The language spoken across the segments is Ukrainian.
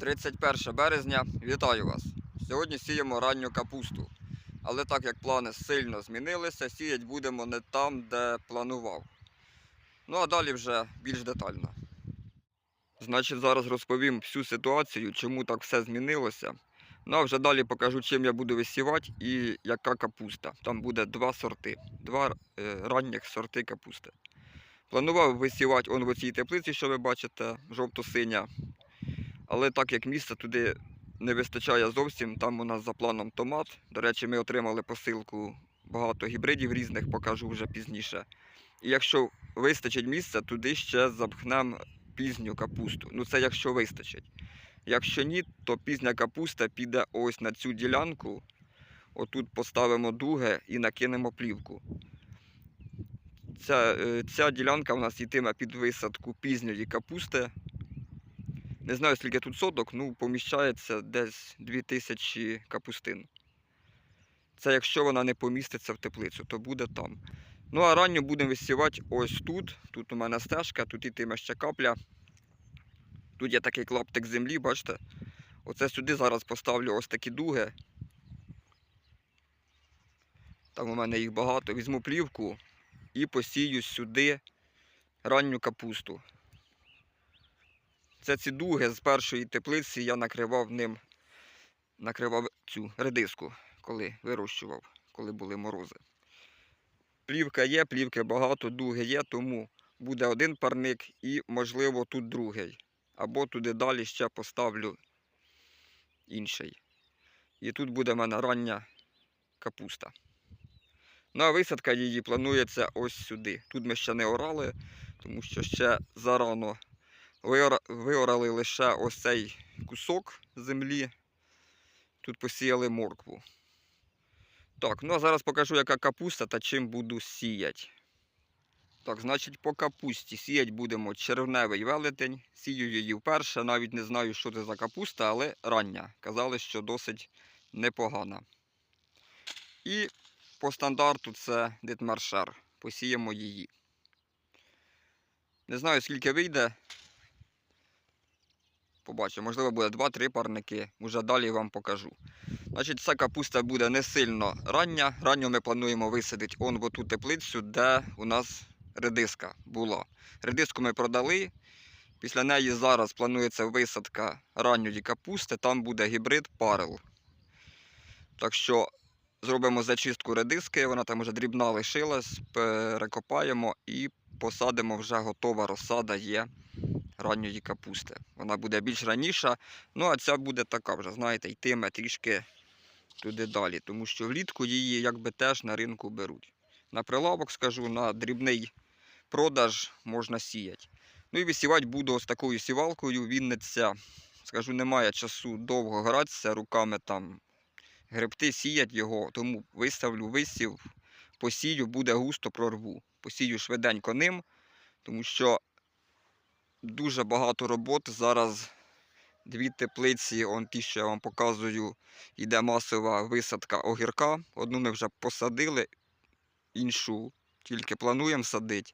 31 березня, вітаю вас! Сьогодні сіємо ранню капусту. Але так як плани сильно змінилися, сіять будемо не там, де планував. Ну а далі вже більш детально. Значить, зараз розповім всю ситуацію, чому так все змінилося. Ну а вже далі покажу, чим я буду висівати і яка капуста. Там буде два сорти, два е, ранніх сорти капусти. Планував висівати он в цій теплиці, що ви бачите, жовто-синя. Але так як місця туди не вистачає зовсім, там у нас за планом томат. До речі, ми отримали посилку багато гібридів різних, покажу вже пізніше. І якщо вистачить місця, туди ще запхнемо пізню капусту. Ну це якщо вистачить. Якщо ні, то пізня капуста піде ось на цю ділянку. Отут поставимо дуги і накинемо плівку. Ця, е, ця ділянка у нас йтиме під висадку пізньої капусти. Не знаю, скільки тут соток, ну поміщається десь 2000 капустин. Це якщо вона не поміститься в теплицю, то буде там. Ну а ранню будемо висівати ось тут. Тут у мене стежка, тут ітиме ще капля. Тут є такий клаптик землі, бачите? Оце сюди зараз поставлю ось такі дуги. Там у мене їх багато. Візьму плівку і посію сюди ранню капусту. Це ці дуги з першої теплиці я накривав ним, накривав цю редиску, коли вирощував, коли були морози. Плівка є, плівки багато, дуги є, тому буде один парник і, можливо, тут другий. Або туди далі ще поставлю інший. І тут буде в мене рання капуста. Ну а висадка її планується ось сюди. Тут ми ще не орали, тому що ще зарано Виорали лише ось цей кусок землі. Тут посіяли моркву. Так, ну а зараз покажу, яка капуста та чим буду сіяти. Так, значить, по капусті сіять будемо червневий велетень. Сію її вперше, навіть не знаю, що це за капуста, але рання. Казали, що досить непогана. І по стандарту це дитмаршер. Посіємо її. Не знаю, скільки вийде. Побачимо, можливо, буде 2-3 парники. Уже далі вам покажу. Значить, ця капуста буде не сильно рання. Ранню ми плануємо висадити он в ту теплицю, де у нас редиска була. Редиску ми продали. Після неї зараз планується висадка ранньої капусти, там буде гібрид парел. Так що зробимо зачистку редиски, вона там вже дрібна лишилась, перекопаємо і посадимо вже готова розсада є ранньої капусти. Вона буде більш раніша, ну а ця буде така вже, знаєте, йтиме трішки туди далі, тому що влітку її якби теж на ринку беруть. На прилавок, скажу, на дрібний продаж можна сіяти. Ну і висівати буду ось такою сівалкою. Вінниця, скажу, немає часу довго гратися, руками там гребти, сіять його, тому виставлю висів, посію, буде густо прорву. Посію швиденько ним, тому що дуже багато роботи. Зараз дві теплиці, он ті, що я вам показую, йде масова висадка огірка. Одну ми вже посадили, іншу тільки плануємо садити.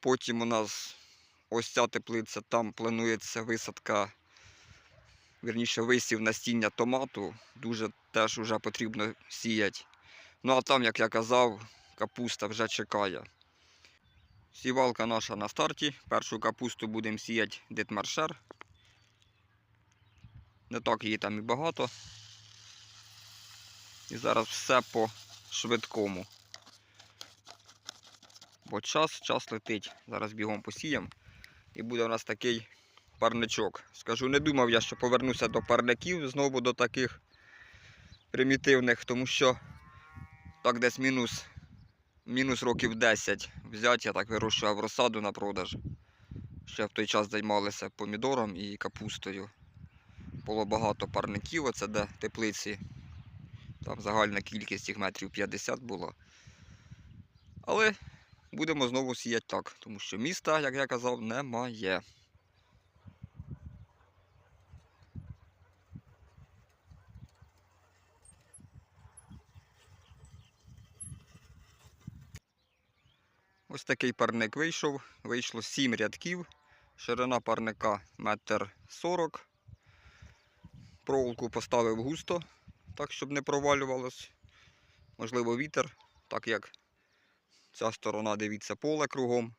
Потім у нас ось ця теплиця, там планується висадка, вірніше висів насіння томату. Дуже теж вже потрібно сіяти. Ну а там, як я казав, капуста вже чекає. Сівалка наша на старті. Першу капусту будемо сіяти дитмаршер. Не так її там і багато. І зараз все по швидкому. Бо час, час летить. Зараз бігом посіємо. І буде у нас такий парничок. Скажу, не думав я, що повернуся до парників знову до таких примітивних, тому що так десь мінус мінус років 10 взяти, я так вирощував розсаду на продаж. Ще в той час займалися помідором і капустою. Було багато парників, оце де теплиці. Там загальна кількість їх метрів 50 було. Але будемо знову сіяти так, тому що міста, як я казав, немає. Ось такий парник вийшов. Вийшло 7 рядків. Ширина парника метр 40. Проволоку поставив густо, так, щоб не провалювалось. Можливо, вітер, так як ця сторона, дивіться, поле кругом.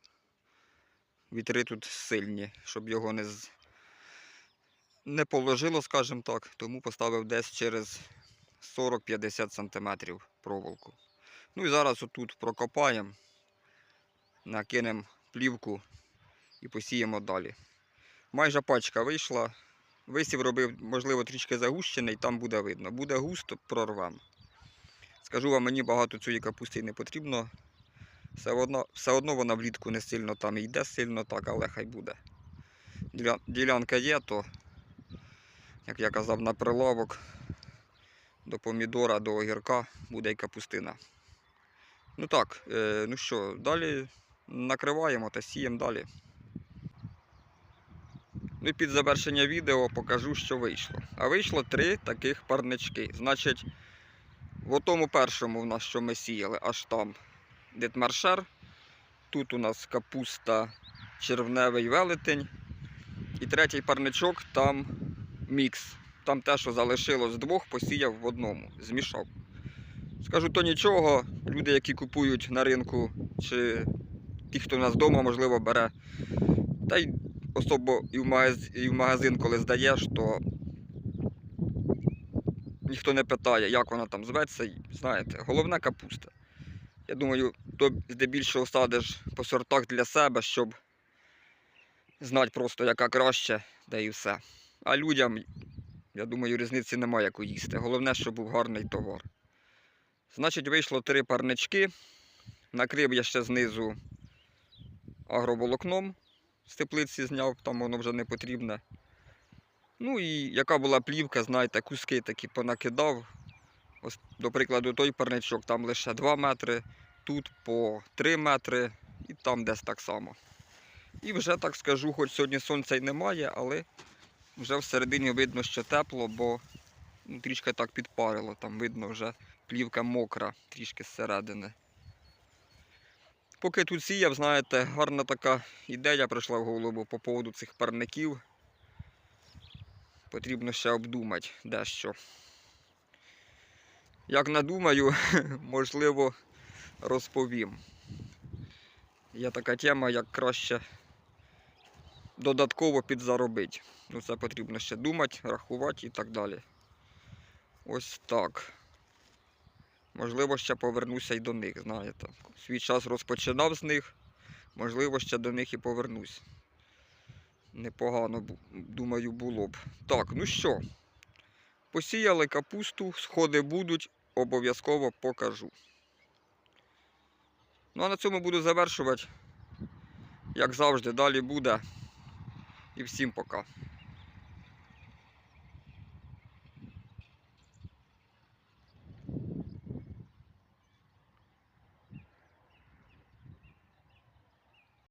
Вітри тут сильні, щоб його не, не положило, скажімо так, тому поставив десь через 40-50 см проволоку. Ну і зараз отут прокопаємо, накинемо плівку і посіємо далі. Майже пачка вийшла. Висів робив, можливо, трішки загущений, там буде видно. Буде густо, прорвемо. Скажу вам, мені багато цієї капусти не потрібно. Все одно, все одно вона влітку не сильно там йде сильно так, але хай буде. Ділянка є, то, як я казав, на прилавок до помідора, до огірка буде й капустина. Ну так, е, ну що, далі накриваємо та сіємо далі. Ну і під завершення відео покажу, що вийшло. А вийшло три таких парнички. Значить, в тому першому в нас, що ми сіяли, аж там дитмаршер. Тут у нас капуста червневий велетень. І третій парничок там мікс. Там те, що залишилось двох, посіяв в одному, змішав. Скажу, то нічого. Люди, які купують на ринку, чи ті, хто у нас вдома, можливо, бере. Та й особо і в, магаз... і в магазин, коли здаєш, то ніхто не питає, як вона там зветься. Знаєте, головне капуста. Я думаю, то здебільшого садиш по сортах для себе, щоб знати просто, яка краще, де і все. А людям, я думаю, різниці немає, яку їсти. Головне, щоб був гарний товар. Значить, вийшло три парнички. Накрив я ще знизу агроволокном з теплиці зняв, там воно вже не потрібне. Ну і яка була плівка, знаєте, куски такі понакидав. Ось, до прикладу, той парничок там лише 2 метри, тут по 3 метри і там десь так само. І вже так скажу, хоч сьогодні сонця й немає, але вже всередині видно, що тепло, бо ну, трішки так підпарило, там видно вже плівка мокра, трішки зсередини. Поки тут сіяв, знаєте, гарна така ідея прийшла в голову по поводу цих парників. Потрібно ще обдумати дещо. Як надумаю, можливо, розповім. Є така тема, як краще додатково підзаробити. Ну, це потрібно ще думати, рахувати і так далі. Ось так. Можливо, ще повернуся і до них, знаєте. Свій час розпочинав з них, можливо, ще до них і повернусь. Непогано, думаю, було б. Так, ну що, посіяли капусту, сходи будуть, обов'язково покажу. Ну а на цьому буду завершувати. Як завжди, далі буде. І всім пока.